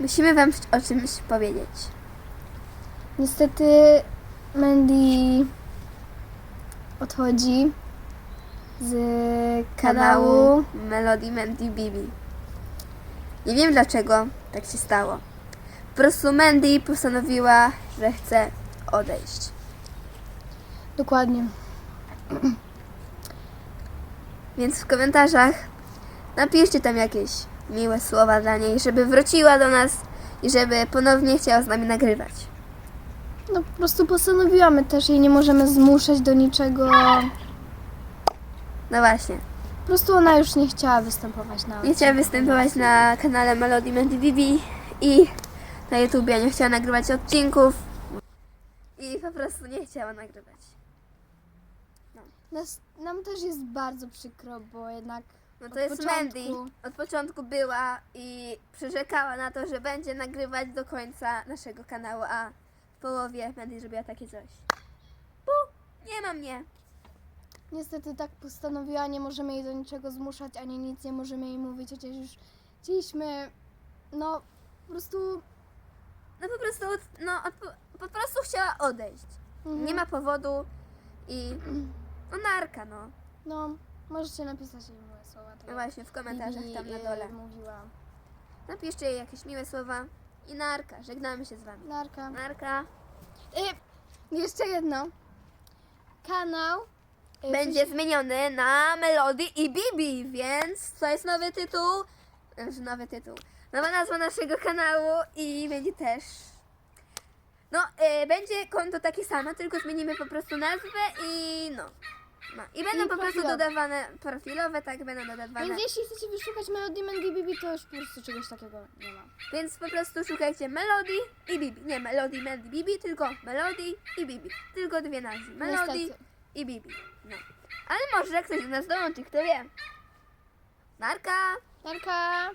Musimy wam o czymś powiedzieć. Niestety Mandy odchodzi z kanału. Kanału Melody Mandy Bibi. Nie wiem dlaczego tak się stało. Po prostu Mandy postanowiła, że chce odejść. Dokładnie. Więc w komentarzach napiszcie tam jakieś miłe słowa dla niej, żeby wróciła do nas i żeby ponownie chciała z nami nagrywać. No po prostu postanowiłam, my też jej nie możemy zmuszać do niczego. No właśnie. Po prostu ona już nie chciała występować na Nie chciała występować na kanale Melody Mandy Bibi i na YouTubie nie chciała nagrywać odcinków i po prostu nie chciała nagrywać. Nas, nam też jest bardzo przykro, bo jednak No to Od jest początku. Mandy. Od początku była i przyrzekała na to, że będzie nagrywać do końca naszego kanału, a w połowie Mandy zrobiła takie coś. Pu, nie ma mnie. niestety tak postanowiła, nie możemy jej do niczego zmuszać, ani nic nie możemy jej mówić, chociaż już chcieliśmy, no po prostu No po prostu, no od, po prostu chciała odejść. mhm, Nie ma powodu i no narka, no. no możecie napisać jej miłe słowa. tak No jak właśnie w komentarzach Bibi, tam na e, dole. mówiła. Napiszcie jej jakieś miłe słowa i narka. Żegnamy się z wami. Narka. Narka. Y, jeszcze jedno. Kanał y, będzie zmieniony na Melody i Bibi, więc to jest nowy tytuł. Znaczy nowy tytuł. Nowa nazwa naszego kanału i będzie też. No, y, będzie konto takie samo, tylko zmienimy po prostu nazwę i no. I będą po prostu profilowe. dodawane profilowe, tak będą dodawane. Więc jeśli chcecie wyszukać Melody Mandy Bibi, to już po prostu czegoś takiego nie ma. Więc po prostu szukajcie Melody i Bibi. Nie Melody, Mandy, Bibi, tylko Melody i Bibi. Tylko dwie nazwy. Melody Niestety. i Bibi. No. Ale może ktoś do nas dołączy, kto wie. Narka! Narka!